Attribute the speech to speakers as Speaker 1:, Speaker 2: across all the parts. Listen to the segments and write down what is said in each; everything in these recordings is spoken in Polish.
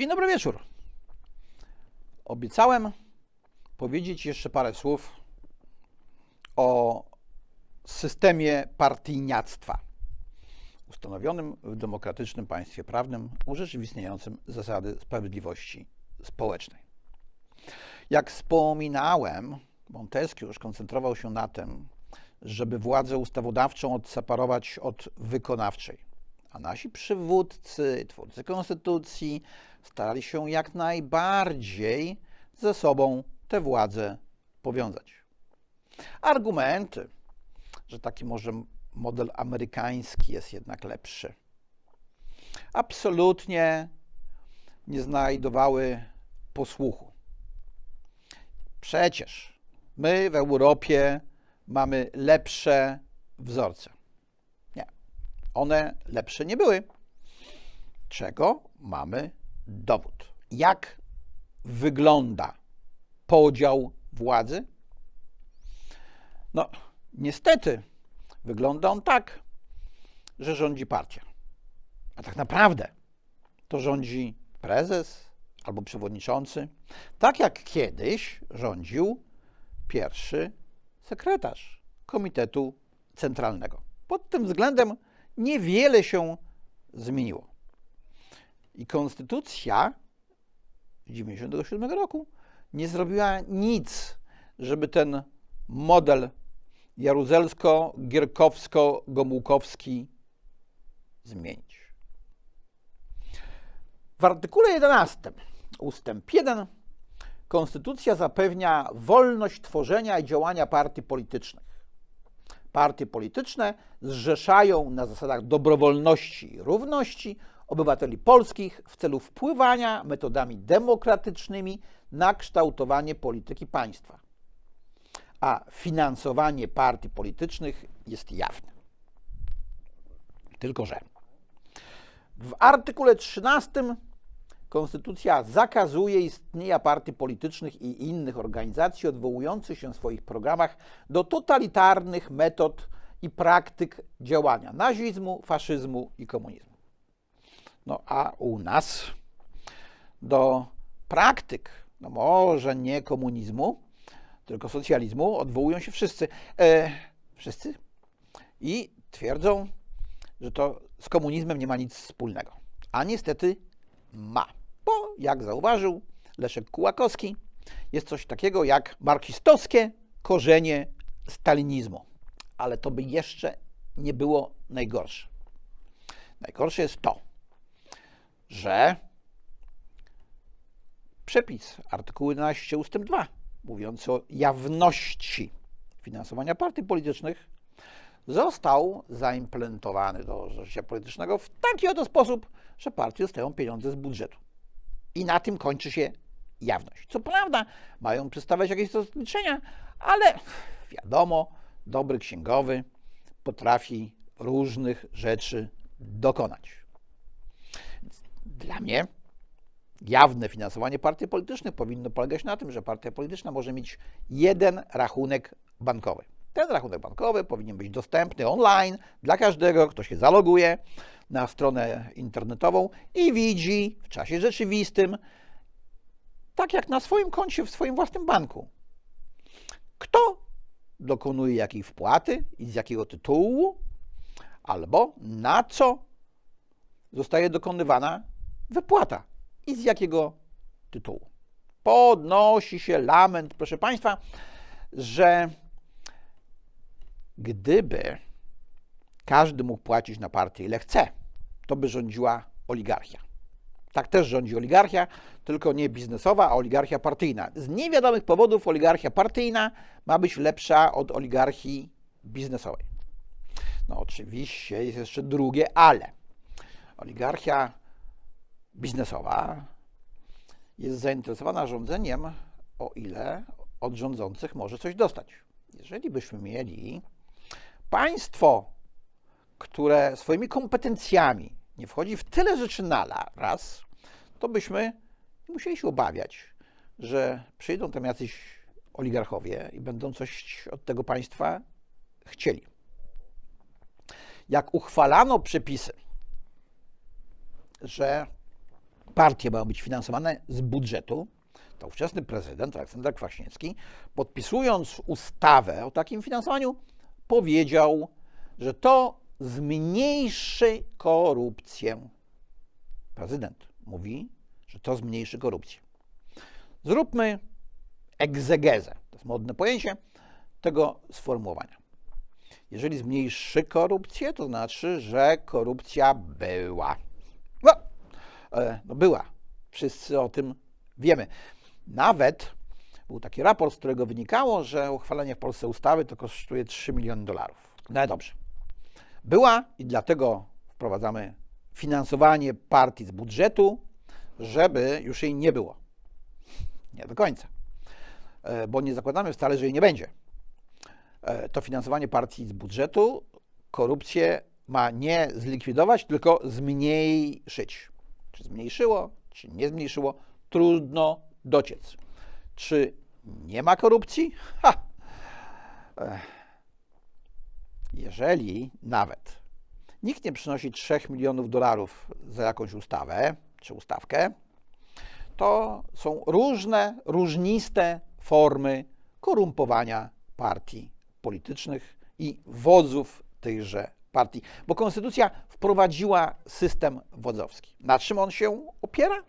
Speaker 1: Dzień dobry wieczór. Obiecałem powiedzieć jeszcze parę słów o systemie partyjniactwa ustanowionym w demokratycznym państwie prawnym urzeczywistniającym zasady sprawiedliwości społecznej. Jak wspominałem, Montesquieu już koncentrował się na tym, żeby władzę ustawodawczą odseparować od wykonawczej. A nasi przywódcy, twórcy konstytucji starali się jak najbardziej ze sobą tę władzę powiązać. Argumenty, że taki może model amerykański jest jednak lepszy, absolutnie nie znajdowały posłuchu. Przecież my w Europie mamy lepsze wzorce. One lepsze nie były. Czego mamy dowód? Jak wygląda podział władzy? No, niestety wygląda on tak, że rządzi partia. A tak naprawdę to rządzi prezes albo przewodniczący, tak jak kiedyś rządził pierwszy sekretarz Komitetu Centralnego. Pod tym względem niewiele się zmieniło. I konstytucja z 1997 roku nie zrobiła nic, żeby ten model jaruzelsko-gierkowsko-gomułkowski zmienić. W artykule 11 ustęp 1 Konstytucja zapewnia wolność tworzenia i działania partii politycznych. Partie polityczne zrzeszają na zasadach dobrowolności i równości obywateli polskich w celu wpływania metodami demokratycznymi na kształtowanie polityki państwa. A finansowanie partii politycznych jest jawne. Tylko, że w artykule 13 Konstytucja zakazuje istnienia partii politycznych i innych organizacji odwołujących się w swoich programach do totalitarnych metod i praktyk działania nazizmu, faszyzmu i komunizmu. No a u nas do praktyk, no może nie komunizmu, tylko socjalizmu odwołują się wszyscy. E, wszyscy i twierdzą, że to z komunizmem nie ma nic wspólnego. A niestety ma. Bo, jak zauważył Leszek Kułakowski, jest coś takiego jak marksistowskie korzenie stalinizmu. Ale to by jeszcze nie było najgorsze. Najgorsze jest to, że przepis artykułu 11 ust. 2 mówiący o jawności finansowania partii politycznych został zaimplementowany do życia politycznego w taki oto sposób, że partie dostają pieniądze z budżetu. I na tym kończy się jawność. Co prawda mają przedstawiać jakieś rozliczenia, ale wiadomo, dobry księgowy potrafi różnych rzeczy dokonać. Dla mnie jawne finansowanie partii politycznych powinno polegać na tym, że partia polityczna może mieć jeden rachunek bankowy. Ten rachunek bankowy powinien być dostępny online dla każdego, kto się zaloguje na stronę internetową i widzi w czasie rzeczywistym, tak jak na swoim koncie w swoim własnym banku, kto dokonuje jakiej wpłaty i z jakiego tytułu, albo na co zostaje dokonywana wypłata i z jakiego tytułu. Podnosi się lament, proszę Państwa, że gdyby każdy mógł płacić na partię ile chce, to by rządziła oligarchia. Tak też rządzi oligarchia, tylko nie biznesowa, a oligarchia partyjna. Z niewiadomych powodów oligarchia partyjna ma być lepsza od oligarchii biznesowej. No oczywiście jest jeszcze drugie ale. Oligarchia biznesowa jest zainteresowana rządzeniem, o ile od rządzących może coś dostać. Jeżeli byśmy mieli państwo, które swoimi kompetencjami nie wchodzi w tyle rzeczy na raz, to byśmy musieli się obawiać, że przyjdą tam jacyś oligarchowie i będą coś od tego państwa chcieli. Jak uchwalano przepisy, że partie mają być finansowane z budżetu, to ówczesny prezydent Aleksander Kwaśniewski, podpisując ustawę o takim finansowaniu, powiedział, że to zmniejszy korupcję. Prezydent mówi, że to zmniejszy korupcję. Zróbmy egzegezę, to jest modne pojęcie, tego sformułowania. Jeżeli zmniejszy korupcję, to znaczy, że korupcja była. No, e, no była. Wszyscy o tym wiemy. Nawet był taki raport, z którego wynikało, że uchwalenie w Polsce ustawy to kosztuje 3 miliony dolarów. No ale dobrze. Była i dlatego wprowadzamy finansowanie partii z budżetu, żeby już jej nie było. Nie do końca. E, Bo nie zakładamy wcale, że jej nie będzie. E, To finansowanie partii z budżetu korupcję ma nie zlikwidować, tylko zmniejszyć. Czy zmniejszyło, czy nie zmniejszyło, trudno dociec. Czy nie ma korupcji? Ha! Jeżeli nawet nikt nie przynosi 3 milionów dolarów za jakąś ustawę czy ustawkę, to są różne, różniste formy korumpowania partii politycznych i wodzów tychże partii. Bo konstytucja wprowadziła system wodzowski. Na czym on się opiera?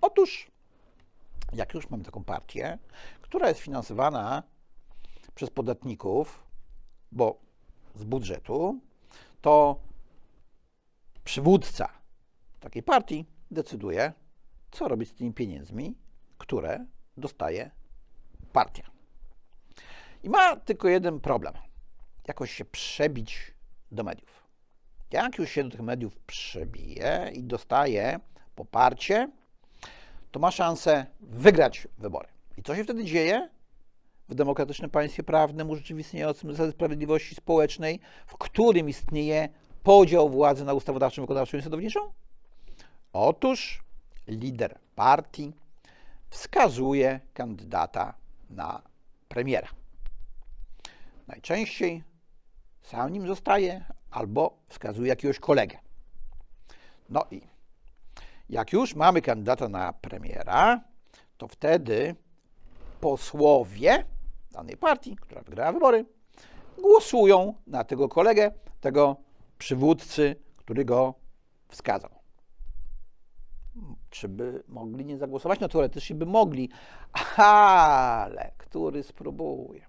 Speaker 1: Otóż, jak już mamy taką partię, która jest finansowana przez podatników, bo z budżetu, to przywódca takiej partii decyduje, co robić z tymi pieniędzmi, które dostaje partia. I ma tylko jeden problem: jakoś się przebić do mediów. Jak już się do tych mediów przebije i dostaje poparcie, to ma szansę wygrać wybory. I co się wtedy dzieje? W demokratycznym państwie prawnym urzeczywistniającym zasady sprawiedliwości społecznej, w którym istnieje podział władzy na ustawodawczą, wykonawczą i sądowniczą? Otóż lider partii wskazuje kandydata na premiera. Najczęściej sam nim zostaje albo wskazuje jakiegoś kolegę. No i jak już mamy kandydata na premiera, to wtedy posłowie danej partii, która wygrała wybory, głosują na tego kolegę, tego przywódcy, który go wskazał. Czy by mogli nie zagłosować? No teoretycznie by mogli, ale który spróbuje?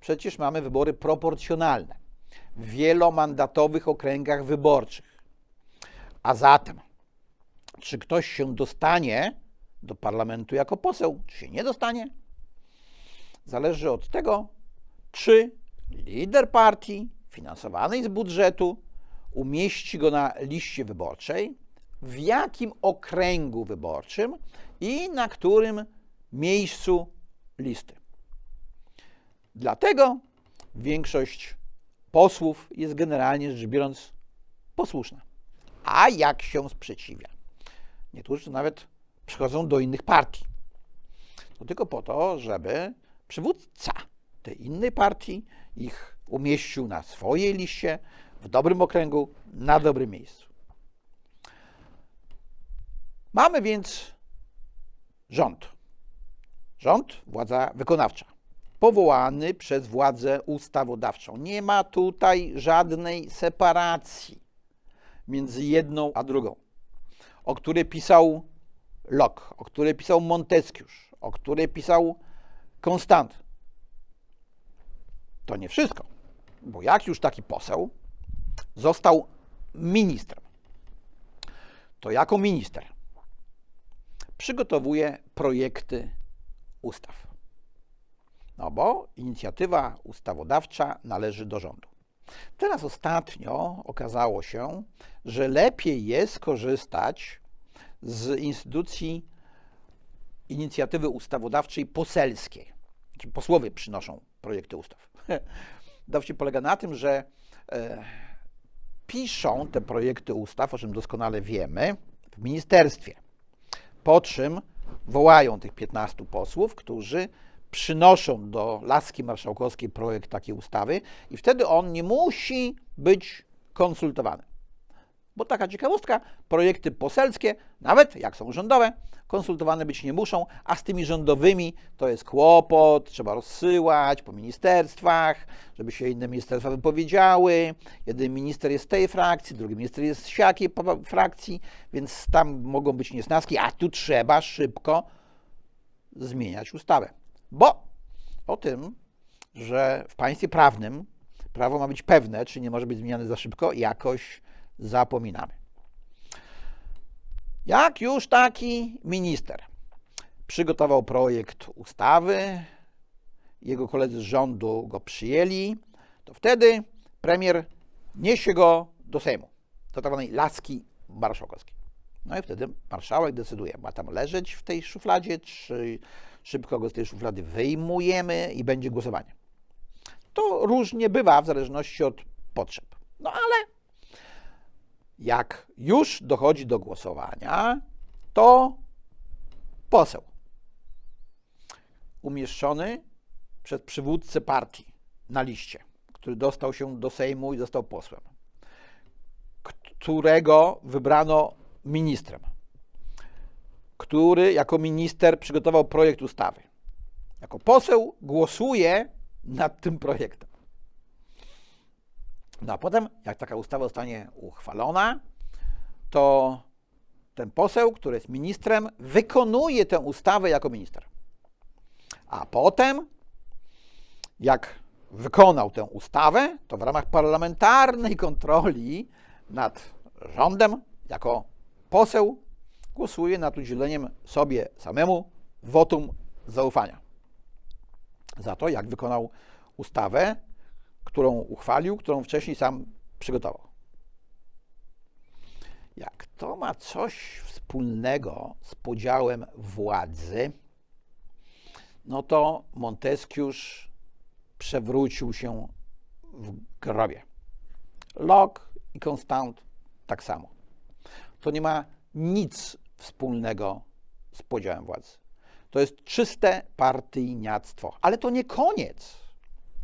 Speaker 1: Przecież mamy wybory proporcjonalne w wielomandatowych okręgach wyborczych. A zatem, czy ktoś się dostanie do parlamentu jako poseł, czy się nie dostanie, zależy od tego, czy lider partii finansowanej z budżetu umieści go na liście wyborczej, w jakim okręgu wyborczym i na którym miejscu listy. Dlatego większość posłów jest generalnie rzecz biorąc posłuszna. A jak się sprzeciwia? Niektórzy nawet przychodzą do innych partii. To tylko po to, żeby przywódca tej innej partii ich umieścił na swojej liście, w dobrym okręgu, na dobrym miejscu. Mamy więc rząd. Rząd, władza wykonawcza, powołany przez władzę ustawodawczą. Nie ma tutaj żadnej separacji między jedną a drugą, o której pisał Locke, o której pisał Montesquieu, o której pisał Konstant. To nie wszystko, bo jak już taki poseł został ministrem, to jako minister przygotowuje projekty ustaw. No bo inicjatywa ustawodawcza należy do rządu. Teraz ostatnio okazało się, że lepiej jest korzystać z instytucji inicjatywy ustawodawczej poselskiej. Posłowie przynoszą projekty ustaw. Dowcip polega na tym, że e, piszą te projekty ustaw, o czym doskonale wiemy, w ministerstwie. Po czym wołają tych 15 posłów, którzy przynoszą do laski marszałkowskiej projekt takiej ustawy i wtedy on nie musi być konsultowany. Bo taka ciekawostka, projekty poselskie, nawet jak są rządowe, konsultowane być nie muszą, a z tymi rządowymi to jest kłopot, trzeba rozsyłać po ministerstwach, żeby się inne ministerstwa wypowiedziały. Jeden minister jest z tej frakcji, drugi minister jest z siakiej pa- frakcji, więc tam mogą być niesnaski, a tu trzeba szybko zmieniać ustawę. Bo o tym, że w państwie prawnym prawo ma być pewne, czy nie może być zmieniane za szybko, jakoś zapominamy. Jak już taki minister przygotował projekt ustawy, jego koledzy z rządu go przyjęli, to wtedy premier niesie go do Sejmu, do tak zwanej laski marszałkowskiej. No i wtedy marszałek decyduje, ma tam leżeć w tej szufladzie, czy szybko go z tej szuflady wyjmujemy i będzie głosowanie. To różnie bywa w zależności od potrzeb. No ale jak już dochodzi do głosowania, to poseł umieszczony przez przywódcę partii na liście, który dostał się do Sejmu i został posłem, którego wybrano ministrem, który jako minister przygotował projekt ustawy. Jako poseł głosuje nad tym projektem. No a potem, jak taka ustawa zostanie uchwalona, to ten poseł, który jest ministrem, wykonuje tę ustawę jako minister. A potem, jak wykonał tę ustawę, to w ramach parlamentarnej kontroli nad rządem, jako poseł, głosuje nad udzieleniem sobie samemu wotum zaufania. Za to, jak wykonał ustawę, którą uchwalił, którą wcześniej sam przygotował. Jak to ma coś wspólnego z podziałem władzy, no to Monteskiusz przewrócił się w grobie. Locke i Constant tak samo. To nie ma nic wspólnego z podziałem władzy. To jest czyste partyjniactwo. Ale to nie koniec,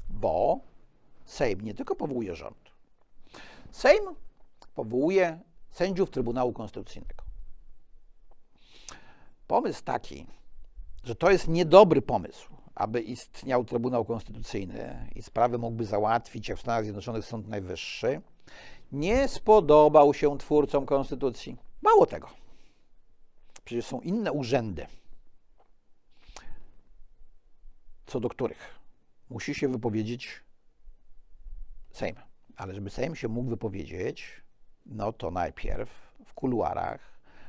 Speaker 1: bo Sejm nie tylko powołuje rząd. Sejm powołuje sędziów Trybunału Konstytucyjnego. Pomysł taki, że to jest niedobry pomysł, aby istniał Trybunał Konstytucyjny i sprawy mógłby załatwić, jak w Stanach Zjednoczonych Sąd Najwyższy, nie spodobał się twórcom Konstytucji. Mało tego. Przecież są inne urzędy, co do których? Musi się wypowiedzieć Sejm. Ale żeby Sejm się mógł wypowiedzieć, no to najpierw w kuluarach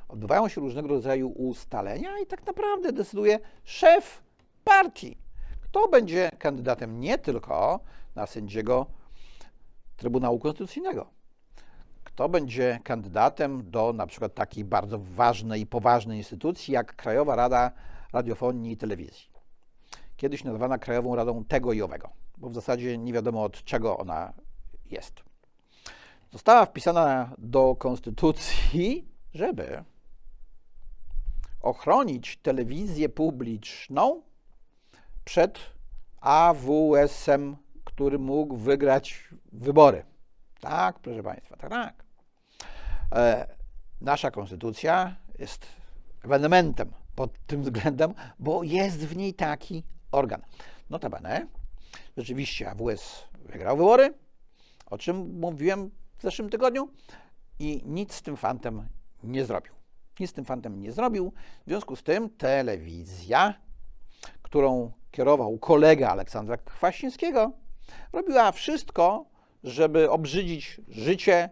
Speaker 1: odbywają się różnego rodzaju ustalenia i tak naprawdę decyduje szef partii, kto będzie kandydatem nie tylko na sędziego Trybunału Konstytucyjnego, kto będzie kandydatem do na przykład takiej bardzo ważnej i poważnej instytucji jak Krajowa Rada Radiofonii i Telewizji. Kiedyś nazywana Krajową Radą tego i owego, bo w zasadzie nie wiadomo od czego ona jest. Została wpisana do konstytucji, żeby ochronić telewizję publiczną przed AWS-em, który mógł wygrać wybory. Tak, proszę Państwa, tak, tak. E, nasza konstytucja jest ewenementem pod tym względem, bo jest w niej taki organ. Notabene, rzeczywiście AWS wygrał wybory, o czym mówiłem w zeszłym tygodniu, i nic z tym fantem nie zrobił. Nic z tym fantem nie zrobił. W związku z tym telewizja, którą kierował kolega Aleksandra Kwaśniewskiego, robiła wszystko, żeby obrzydzić życie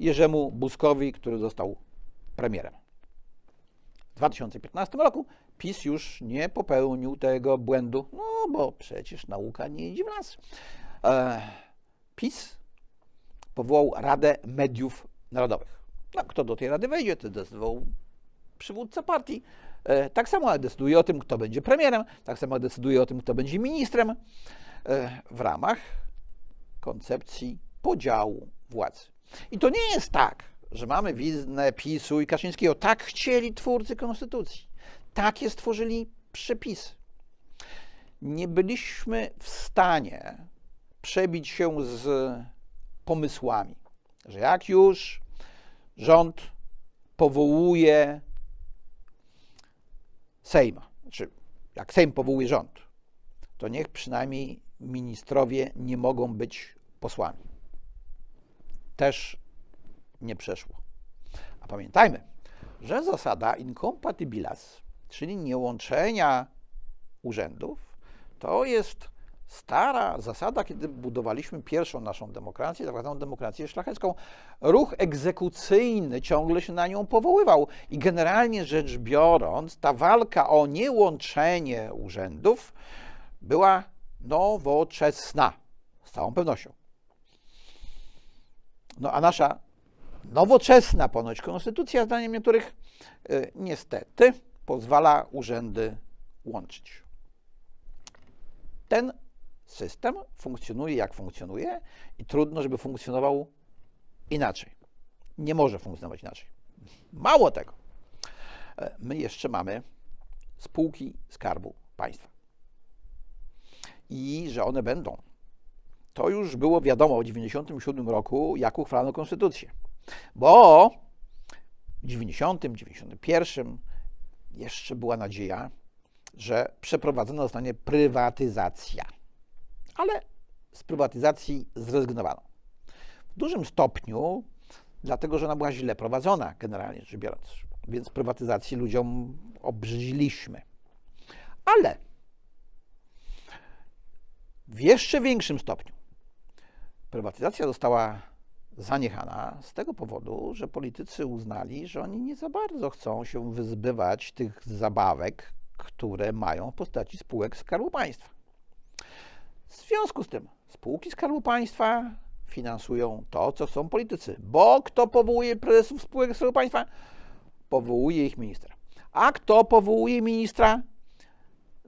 Speaker 1: Jerzemu Buzkowi, który został premierem. W 2015 roku PiS już nie popełnił tego błędu, no bo przecież nauka nie idzie w las. E, PiS powołał Radę Mediów Narodowych. No, kto do tej rady wejdzie, to decydował przywódca partii. E, tak samo decyduje o tym, kto będzie premierem, tak samo decyduje o tym, kto będzie ministrem e, w ramach koncepcji podziału władzy. I to nie jest tak, że mamy wiznę PiSu i Kaczyńskiego. Tak chcieli twórcy konstytucji. Takie stworzyli przepisy. Nie byliśmy w stanie przebić się z pomysłami, że jak już rząd powołuje Sejm, znaczy jak Sejm powołuje rząd, to niech przynajmniej ministrowie nie mogą być posłami. Też nie przeszło. A pamiętajmy, że zasada incompatibilas, czyli niełączenia urzędów, to jest stara zasada, kiedy budowaliśmy pierwszą naszą demokrację, tak zwaną demokrację szlachecką. Ruch egzekucyjny ciągle się na nią powoływał i generalnie rzecz biorąc, ta walka o niełączenie urzędów była nowoczesna, z całą pewnością. No a nasza nowoczesna ponoć konstytucja, zdaniem niektórych, y, niestety pozwala urzędy łączyć. Ten system funkcjonuje jak funkcjonuje i trudno, żeby funkcjonował inaczej. Nie może funkcjonować inaczej. Mało tego, e, my jeszcze mamy spółki Skarbu Państwa. I że one będą. To już było wiadomo w 1997 roku, jak uchwalano konstytucję. Bo w 90, 91 jeszcze była nadzieja, że przeprowadzona zostanie prywatyzacja. Ale z prywatyzacji zrezygnowano. W dużym stopniu dlatego, że ona była źle prowadzona, generalnie rzecz biorąc. Więc prywatyzacji ludziom obrzydziliśmy. Ale w jeszcze większym stopniu prywatyzacja została zaniechana z tego powodu, że politycy uznali, że oni nie za bardzo chcą się wyzbywać tych zabawek, które mają w postaci spółek Skarbu Państwa. W związku z tym spółki Skarbu Państwa finansują to, co chcą politycy, bo kto powołuje prezesów spółek Skarbu Państwa? Powołuje ich ministra. A kto powołuje ministra?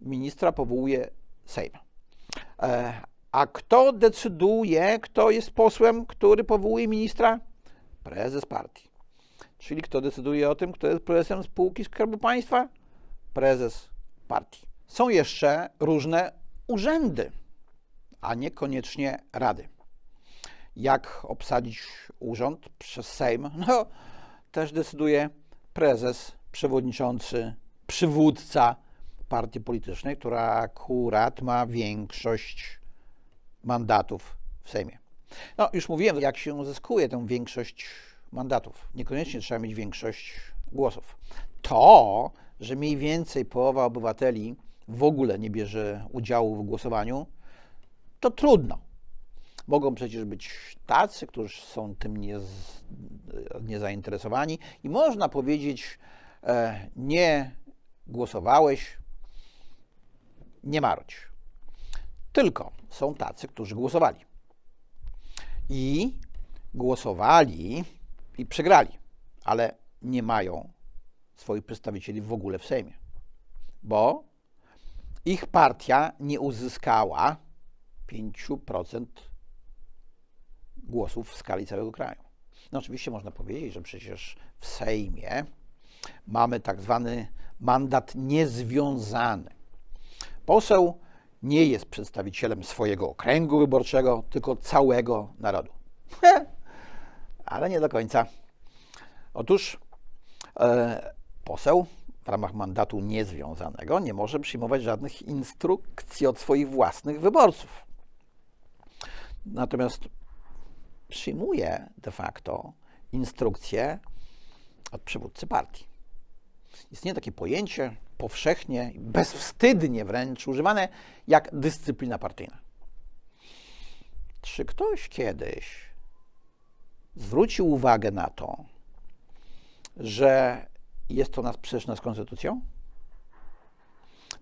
Speaker 1: Ministra powołuje Sejm. A kto decyduje, kto jest posłem, który powołuje ministra? Prezes partii. Czyli kto decyduje o tym, kto jest prezesem spółki Skarbu Państwa? Prezes partii. Są jeszcze różne urzędy, a niekoniecznie rady. Jak obsadzić urząd przez Sejm? No, też decyduje prezes, przewodniczący, przywódca partii politycznej, która akurat ma większość mandatów w Sejmie. No, już mówiłem, jak się uzyskuje tę większość mandatów. Niekoniecznie trzeba mieć większość głosów. To, że mniej więcej połowa obywateli w ogóle nie bierze udziału w głosowaniu, to trudno. Mogą przecież być tacy, którzy są tym nie, nie i można powiedzieć, e, nie głosowałeś, nie marudź. Tylko są tacy, którzy głosowali. I głosowali i przegrali, ale nie mają swoich przedstawicieli w ogóle w Sejmie, bo ich partia nie uzyskała 5% głosów w skali całego kraju. No oczywiście można powiedzieć, że przecież w Sejmie mamy tak zwany mandat niezwiązany. Poseł nie jest przedstawicielem swojego okręgu wyborczego, tylko całego narodu. Ale nie do końca. Otóż e, poseł w ramach mandatu niezwiązanego nie może przyjmować żadnych instrukcji od swoich własnych wyborców. Natomiast przyjmuje de facto instrukcje od przywódcy partii. Istnieje takie pojęcie powszechnie, bezwstydnie wręcz używane jak dyscyplina partyjna. Czy ktoś kiedyś zwrócił uwagę na to, że jest to nas sprzeczne z konstytucją?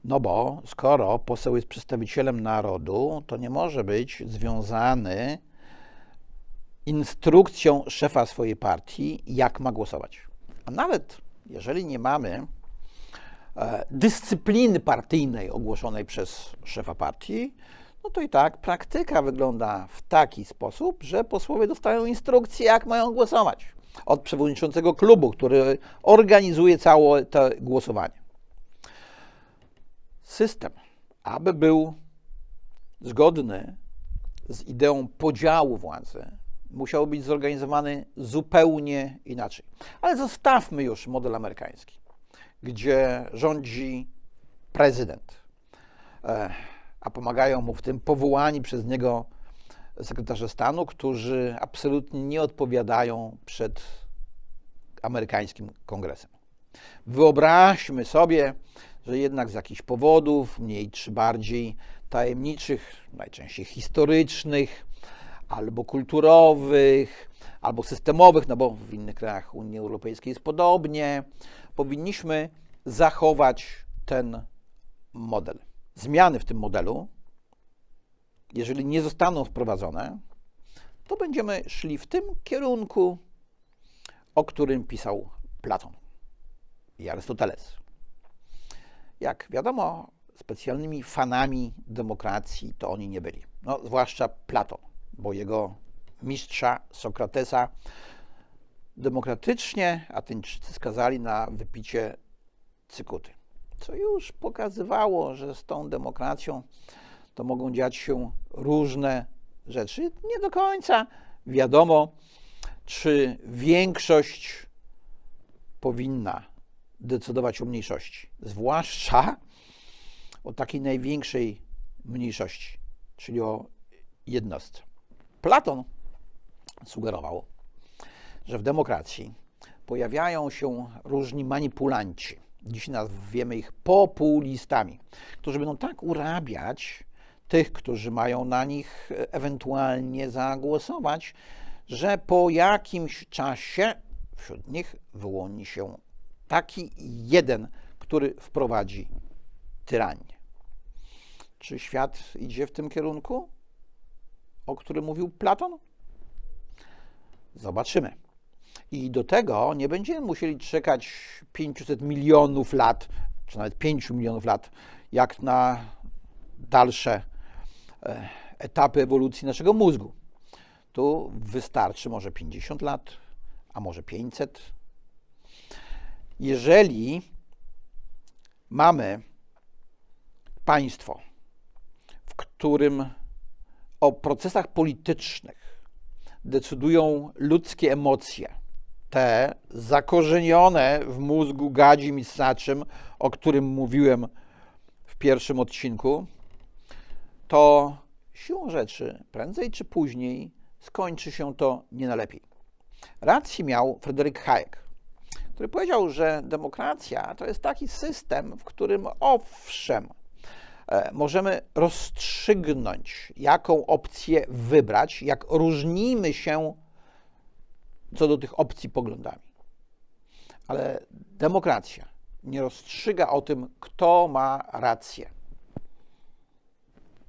Speaker 1: No bo skoro poseł jest przedstawicielem narodu, to nie może być związany instrukcją szefa swojej partii, jak ma głosować. A nawet jeżeli nie mamy e, dyscypliny partyjnej ogłoszonej przez szefa partii, no to i tak praktyka wygląda w taki sposób, że posłowie dostają instrukcje, jak mają głosować od przewodniczącego klubu, który organizuje całe to głosowanie. System, aby był zgodny z ideą podziału władzy, musiał być zorganizowany zupełnie inaczej. Ale zostawmy już model amerykański, gdzie rządzi prezydent, e, a pomagają mu w tym powołani przez niego sekretarze stanu, którzy absolutnie nie odpowiadają przed amerykańskim kongresem. Wyobraźmy sobie, że jednak z jakichś powodów, mniej czy bardziej tajemniczych, najczęściej historycznych, albo kulturowych, albo systemowych, no bo w innych krajach Unii Europejskiej jest podobnie, powinniśmy zachować ten model. Zmiany w tym modelu, jeżeli nie zostaną wprowadzone, to będziemy szli w tym kierunku, o którym pisał Platon i Arystoteles. Jak wiadomo, specjalnymi fanami demokracji to oni nie byli. No, zwłaszcza Platon, bo jego mistrza Sokratesa demokratycznie Ateńczycy skazali na wypicie cykuty. Co już pokazywało, że z tą demokracją to mogą dziać się różne rzeczy. Nie do końca wiadomo, czy większość powinna decydować o mniejszości, zwłaszcza o takiej największej mniejszości, czyli o jednostce. Platon sugerował, że w demokracji pojawiają się różni manipulanci. Dziś nazwiemy ich populistami, którzy będą tak urabiać tych, którzy mają na nich ewentualnie zagłosować, że po jakimś czasie wśród nich wyłoni się taki jeden, który wprowadzi tyranię. Czy świat idzie w tym kierunku, o którym mówił Platon? Zobaczymy. I do tego nie będziemy musieli czekać 500 milionów lat, czy nawet 5 milionów lat, jak na dalsze e, etapy ewolucji naszego mózgu. Tu wystarczy może 50 lat, a może 500. Jeżeli mamy państwo, w którym o procesach politycznych decydują ludzkie emocje, te zakorzenione w mózgu gadzim i o którym mówiłem w pierwszym odcinku, to siłą rzeczy, prędzej czy później, skończy się to nie na lepiej. Rację miał Fryderyk Hayek, który powiedział, że demokracja to jest taki system, w którym owszem, możemy rozstrzygnąć, jaką opcję wybrać, jak różnimy się co do tych opcji poglądami. Ale demokracja nie rozstrzyga o tym, kto ma rację.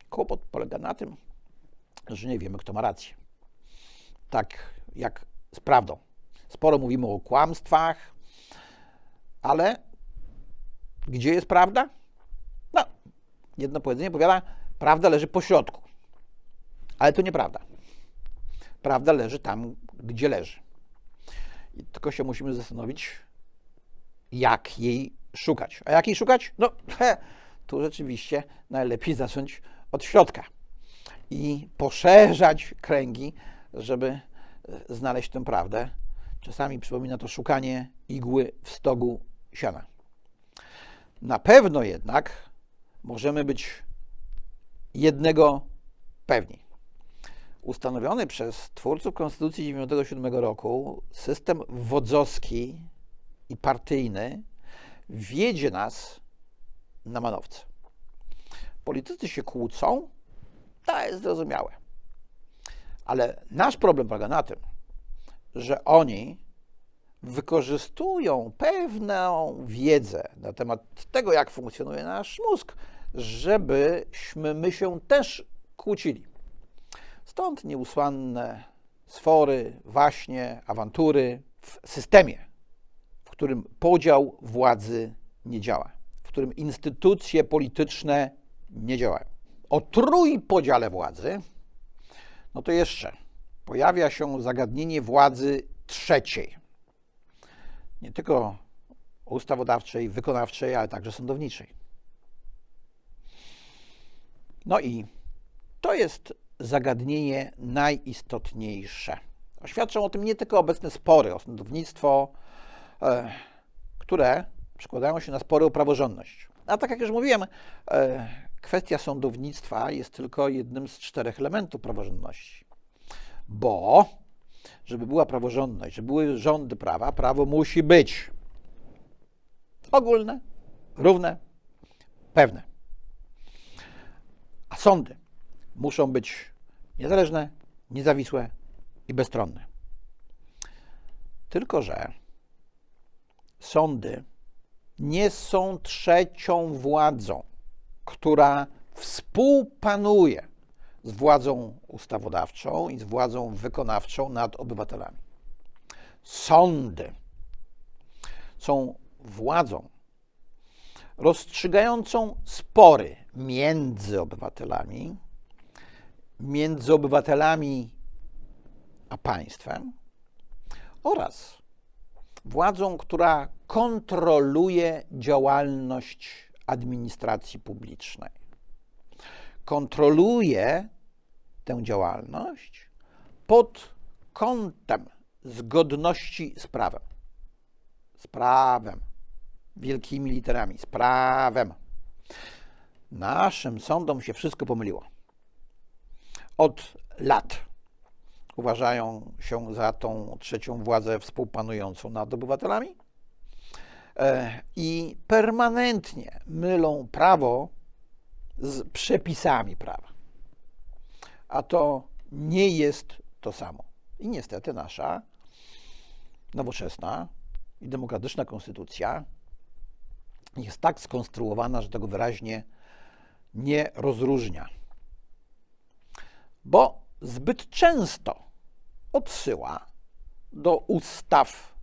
Speaker 1: Kłopot polega na tym, że nie wiemy, kto ma rację. Tak jak z prawdą. Sporo mówimy o kłamstwach, ale gdzie jest prawda? No, jedno powiedzenie powiada, prawda leży po środku. Ale to nieprawda. Prawda leży tam, gdzie leży. I tylko się musimy zastanowić, jak jej szukać. A jak jej szukać? No, he, tu rzeczywiście najlepiej zacząć od środka i poszerzać kręgi, żeby e, znaleźć tę prawdę. Czasami przypomina to szukanie igły w stogu siana. Na pewno jednak możemy być jednego pewni ustanowiony przez twórców Konstytucji 97 roku system wodzowski i partyjny wiedzie nas na manowce. Politycy się kłócą, to jest zrozumiałe. Ale nasz problem polega na tym, że oni wykorzystują pewną wiedzę na temat tego, jak funkcjonuje nasz mózg, żebyśmy my się też kłócili. Stąd nieusłanne sfory, waśnie, awantury w systemie, w którym podział władzy nie działa, w którym instytucje polityczne nie działają. O trójpodziale władzy, no to jeszcze pojawia się zagadnienie władzy trzeciej. Nie tylko ustawodawczej, wykonawczej, ale także sądowniczej. No i to jest zagadnienie najistotniejsze. Świadczą o tym nie tylko obecne spory o sądownictwo, e, które przekładają się na spory o praworządność. A tak jak już mówiłem, e, kwestia sądownictwa jest tylko jednym z czterech elementów praworządności. Bo, żeby była praworządność, żeby były rządy prawa, prawo musi być ogólne, równe, pewne. Sądy muszą być niezależne, niezawisłe i bezstronne. Tylko, że sądy nie są trzecią władzą, która współpanuje z władzą ustawodawczą i z władzą wykonawczą nad obywatelami. Sądy są władzą rozstrzygającą spory między obywatelami, między obywatelami a państwem oraz władzą, która kontroluje działalność administracji publicznej. Kontroluje tę działalność pod kątem zgodności z prawem. Z prawem. Wielkimi literami. Z prawem. Naszym sądom się wszystko pomyliło. Od lat uważają się za tą trzecią władzę współpanującą nad obywatelami e, i permanentnie mylą prawo z przepisami prawa. A to nie jest to samo. I niestety nasza nowoczesna i demokratyczna konstytucja jest tak skonstruowana, że tego wyraźnie nie rozróżnia. Bo zbyt często odsyła do ustaw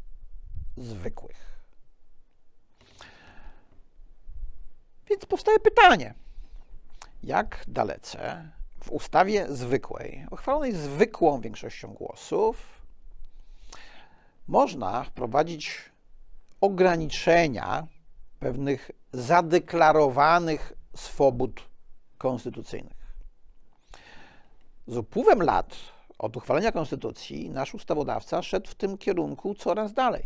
Speaker 1: zwykłych. Więc powstaje pytanie, jak dalece w ustawie zwykłej, uchwalonej zwykłą większością głosów, można wprowadzić ograniczenia pewnych zadeklarowanych swobód konstytucyjnych. Z upływem lat od uchwalenia konstytucji nasz ustawodawca szedł w tym kierunku coraz dalej.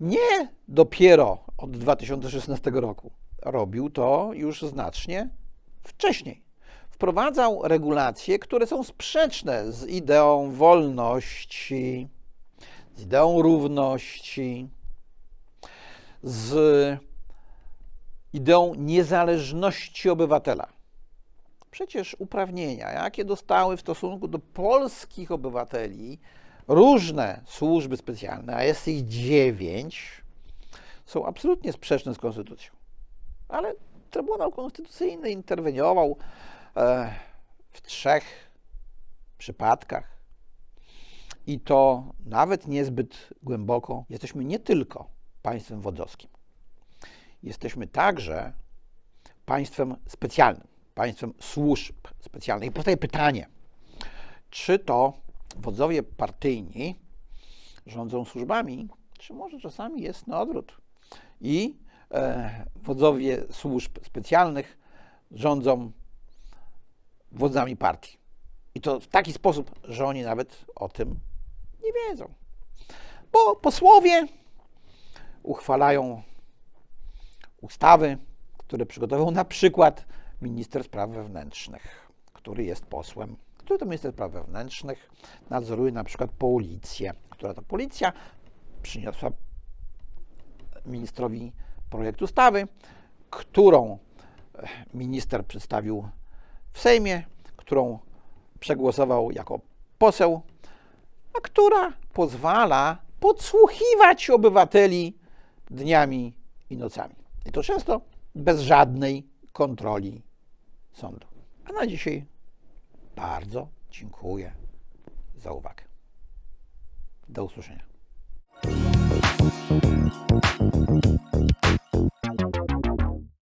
Speaker 1: Nie dopiero od 2016 roku. Robił to już znacznie wcześniej. Wprowadzał regulacje, które są sprzeczne z ideą wolności, z ideą równości, z ideą niezależności obywatela. Przecież uprawnienia, jakie dostały w stosunku do polskich obywateli różne służby specjalne, a jest ich dziewięć, są absolutnie sprzeczne z konstytucją. Ale Trybunał Konstytucyjny interweniował e, w trzech przypadkach i to nawet niezbyt głęboko. Jesteśmy nie tylko państwem wodzowskim. Jesteśmy także państwem specjalnym, państwem służb specjalnych. I powstaje pytanie, czy to wodzowie partyjni rządzą służbami, czy może czasami jest na odwrót i e, wodzowie służb specjalnych rządzą wodzami partii. I to w taki sposób, że oni nawet o tym nie wiedzą. Bo posłowie uchwalają ustawy, które przygotował na przykład minister spraw wewnętrznych, który jest posłem, który to minister spraw wewnętrznych nadzoruje na przykład policję, która to policja przyniosła ministrowi projekt ustawy, którą e, minister przedstawił w Sejmie, którą przegłosował jako poseł, a która pozwala podsłuchiwać obywateli dniami i nocami. I to często bez żadnej kontroli sądu. A na dzisiaj bardzo dziękuję za uwagę. Do usłyszenia.